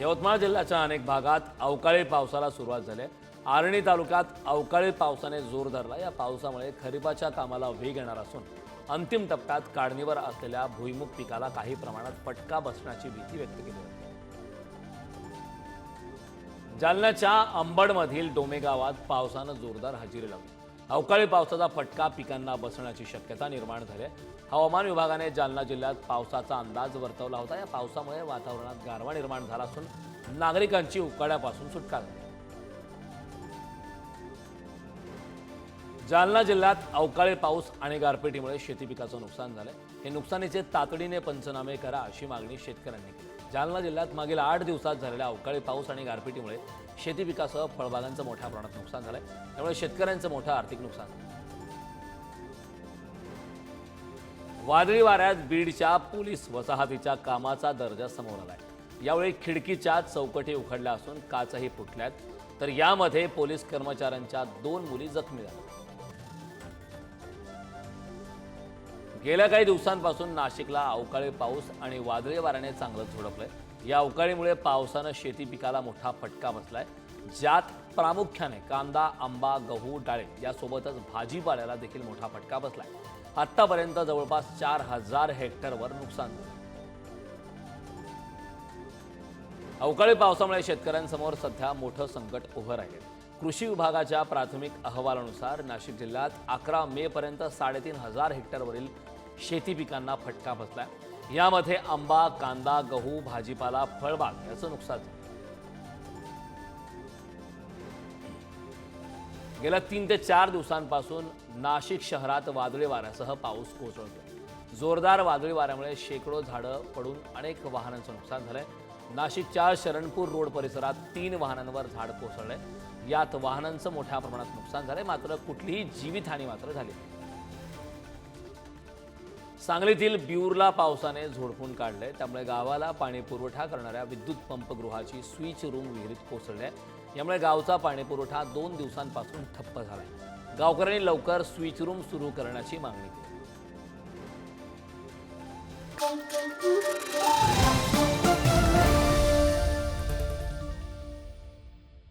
यवतमाळ जिल्ह्याच्या अनेक भागात अवकाळी पावसाला सुरुवात झाली आहे. आर्णी तालुक्यात अवकाळी पावसाने जोर धरला. या पावसामुळे खरीपाच्या कामाला वेग येणार असून अंतिम टप्प्यात काढणीवर असलेल्या भुईमुग पिकाला काही प्रमाणात फटका बसण्याची भीती व्यक्त केली जाते. जालन्याच्या अंबडमधील डोमे गावात पावसानं जोरदार हजेरी लावली. अवकाळी पावसाचा फटका पिकांना बसण्याची शक्यता निर्माण झाली आहे. हवामान विभागाने जालना जिल्ह्यात पावसाचा अंदाज वर्तवला होता. या पावसामुळे वातावरणात गारवा निर्माण झाला असून नागरिकांची उकाड्यापासून सुटका झाली. जालना जिल्ह्यात अवकाळी पाऊस आणि गारपिटीमुळे शेती पिकाचं नुकसान झालं हे नुकसानीचे तातडीने पंचनामे करा अशी मागणी शेतकऱ्यांनी केली. जालना जिल्ह्यात मागील आठ दिवसात झालेल्या अवकाळी पाऊस आणि गारपिटीमुळे शेती पिकासह फळबागांचं मोठ्या प्रमाणात नुकसान झालंय. त्यामुळे शेतकऱ्यांचं मोठं आर्थिक नुकसान. झालं वादळी वाऱ्यात बीडच्या पोलीस वसाहतीच्या कामाचा दर्जा समोर आलाय. यावेळी खिडकीच्या चौकटी उखडल्या असून काचही फुटल्यात. तर यामध्ये पोलीस कर्मचाऱ्यांच्या दोन मुली जखमी झाल्या. गेल्या काही दिवसांपासून नाशिकला अवकाळी पाऊस आणि वादळी वाऱ्याने चांगलंच झोडपलंय. या अवकाळीमुळे पावसानं शेती पिकाला मोठा फटका बसलाय. ज्यात प्रामुख्याने कांदा आंबा गहू डाळी यासोबतच भाजीपाल्याला देखील मोठा फटका बसलाय. आत्तापर्यंत जवळपास चार हजार हेक्टरवर नुकसान झालं अवकाळी पावसामुळे शेतकऱ्यांसमोर सध्या मोठं संकट उभं राहिले कृषी विभागाच्या प्राथमिक अहवालानुसार नाशिक जिल्ह्यात अकरा मे पर्यंत साडेतीन हजार हेक्टरवरील शेती पिकांना फटका बसलाय. यामध्ये आंबा कांदा गहू भाजीपाला फळबाग याचं नुकसान झालं. गेल्या तीन ते चार दिवसांपासून नाशिक शहरात वादळी वाऱ्यासह पाऊस कोसळतो जोरदार वादळी वाऱ्यामुळे शेकडो झाडं पडून अनेक वाहनांचं नुकसान झालंय. नाशिकच्या शरणपूर रोड परिसरात तीन वाहनांवर झाड कोसळले. यात वाहनांचं मोठ्या प्रमाणात नुकसान झालंय मात्र कुठलीही जीवितहानी मात्र झाली सांगलीतील बिऊरला पावसाने झोडपून काढले त्यामुळे गावाला पाणी पुरवठा करणाऱ्या विद्युत पंपगृहाची स्विच रूम विहिरीत कोसळली यामुळे गावचा पाणी पुरवठा दोन दिवसांपासून ठप्प झालाय. गावकऱ्यांनी लवकर स्विच रूम सुरू करण्याची मागणी केली.